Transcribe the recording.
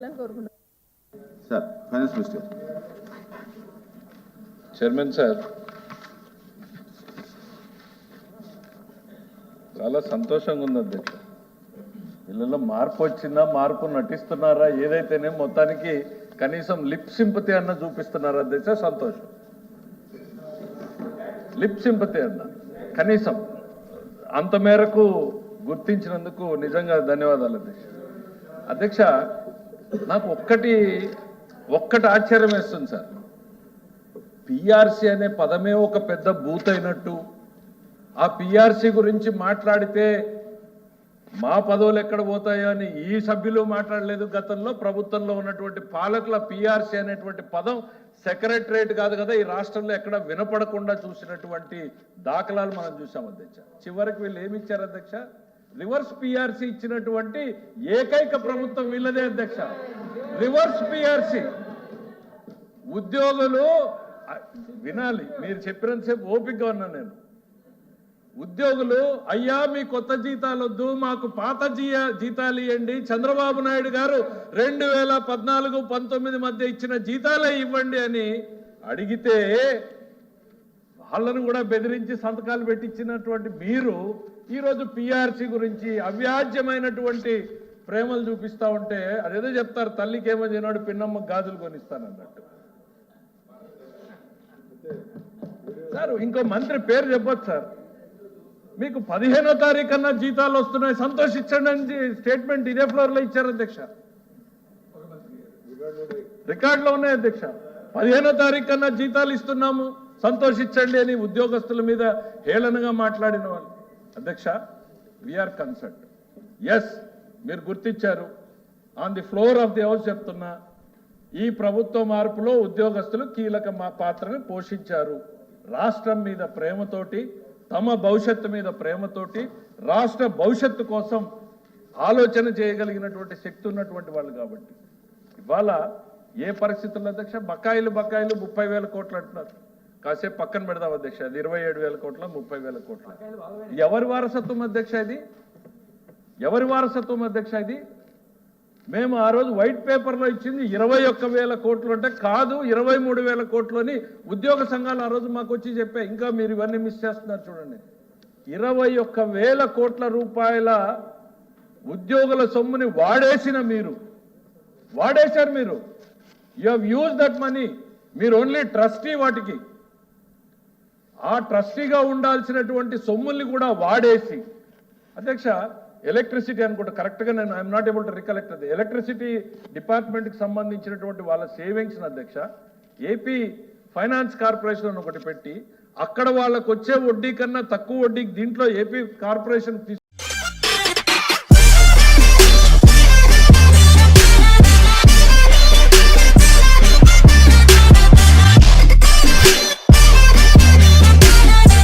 అని కోరుకుంటున్నాను sir finance minister chairman sir చాలా సంతోషంగా ఉంది అధ్యక్ష. వీళ్ళలో మార్పు వచ్చిందా మార్పు నటిస్తున్నారా ఏదైతేనే మొత్తానికి కనీసం లిప్ సింపతి అన్న చూపిస్తున్నారా అధ్యక్ష? సంతోషం. లిప్ సింపతి అన్న కనీసం. అంత మేరకు గుర్తించినందుకు నిజంగా ధన్యవాదాలు అధ్యక్ష. అధ్యక్ష నాకు ఒక్కటి ఒక్కటి ఆశ్చర్యం వేస్తుంది సార్. పిఆర్సీ అనే పదమే ఒక పెద్ద బూత్ అయినట్టు ఆ పిఆర్సీ గురించి మాట్లాడితే మా పదవులు ఎక్కడ పోతాయో అని ఈ సభ్యులు మాట్లాడలేదు. గతంలో ప్రభుత్వంలో ఉన్నటువంటి పాలకుల పిఆర్సీ అనేటువంటి పదం సెక్రటరేట్ కాదు కదా ఈ రాష్ట్రంలో ఎక్కడ వినపడకుండా చూసినటువంటి దాఖలాలు మనం చూసాం అధ్యక్ష. చివరికి వీళ్ళు ఏమి ఇచ్చారు అధ్యక్ష? రివర్స్ పిఆర్సి ఇచ్చినటువంటి ఏకైక ప్రభుత్వం వీళ్ళదే అధ్యక్ష. Reverse PRC. ఉద్యోగులు వినాలి మీరు చెప్పినంతసేపు ఓపికగా ఉన్నా నేను. ఉద్యోగులు అయ్యా మీ కొత్త జీతాలు వద్దు మాకు పాత జీయ జీతాలు ఇవ్వండి చంద్రబాబు నాయుడు గారు రెండు వేల పద్నాలుగు పంతొమ్మిది మధ్య ఇచ్చిన జీతాలే ఇవ్వండి అని అడిగితే వాళ్ళను కూడా బెదిరించి సంతకాలు పెట్టించినటువంటి మీరు ఈరోజు పిఆర్సి గురించి అవ్యాజ్యమైనటువంటి ప్రేమలు చూపిస్తా ఉంటే అదేదో చెప్తారు తల్లికి ఏమో చేయనాడు పిన్నమ్మ గాజులు కొనిస్తానన్నట్టు. సార్ ఇంకో మంత్రి పేరు చెప్పొచ్చు సార్. మీకు పదిహేనో తారీఖు అన్న జీతాలు వస్తున్నాయి సంతోషించండి అని స్టేట్మెంట్ ఇదే ఫ్లోర్లో ఇచ్చారు అధ్యక్ష. రికార్డులో ఉన్నాయి అధ్యక్ష. పదిహేనో తారీఖు కన్నా జీతాలు ఇస్తున్నాము. సంతోషించండి అని ఉద్యోగస్తుల మీద హేళనగా మాట్లాడిన వాళ్ళు. అధ్యక్ష వీఆర్ కన్సర్ట్ ఎస్ మీరు గుర్తించారు. On the floor of the house చెప్తున్నా ఈ ప్రభుత్వ మార్పులో ఉద్యోగస్తులు కీలక మా పాత్రను పోషించారు. రాష్ట్రం మీద ప్రేమతోటి తమ భవిష్యత్తు మీద ప్రేమతోటి రాష్ట్ర భవిష్యత్తు కోసం ఆలోచన చేయగలిగినటువంటి శక్తి ఉన్నటువంటి వాళ్ళు కాబట్టి. ఇవాళ ఏ పరిస్థితుల్లో అధ్యక్ష? బకాయిలు బకాయిలు ముప్పై వేల కోట్లు అంటున్నారు. కాసేపు పక్కన పెడదాం అధ్యక్ష అది ఇరవై ఏడు వేల కోట్ల ముప్పై వేల కోట్ల. ఎవరి వారసత్వం అధ్యక్ష ఇది? ఎవరి వారసత్వం అధ్యక్ష ఇది? మేము ఆ రోజు వైట్ పేపర్లో ఇచ్చింది ఇరవై ఒక్క వేల కోట్లు అంటే కాదు ఇరవై మూడు వేల కోట్లు అని ఉద్యోగ సంఘాలు ఆ రోజు మాకు వచ్చి చెప్పాయి. ఇంకా మీరు ఇవన్నీ మిస్ చేస్తున్నారు చూడండి. ఇరవై ఒక్క వేల కోట్ల రూపాయల ఉద్యోగుల సొమ్ముని వాడేసిన మీరు. వాడేశారు మీరు. You have use that money మీరు ఓన్లీ ట్రస్టీ వాటికి. ఆ ట్రస్టీగా ఉండాల్సినటువంటి సొమ్ముల్ని కూడా వాడేసి అధ్యక్ష ఎలక్ట్రిసిటీ అనుకుంటా కరెక్ట్గా నేను I'm not able to recollect అది. ఎలక్ట్రిసిటీ డిపార్ట్మెంట్కి సంబంధించినటువంటి వాళ్ళ సేవింగ్స్ అధ్యక్ష ఏపీ ఫైనాన్స్ కార్పొరేషన్ అని ఒకటి పెట్టి అక్కడ వాళ్ళకు వచ్చే వడ్డీ కన్నా తక్కువ వడ్డీకి దీంట్లో ఏపీ కార్పొరేషన్ తీసుకు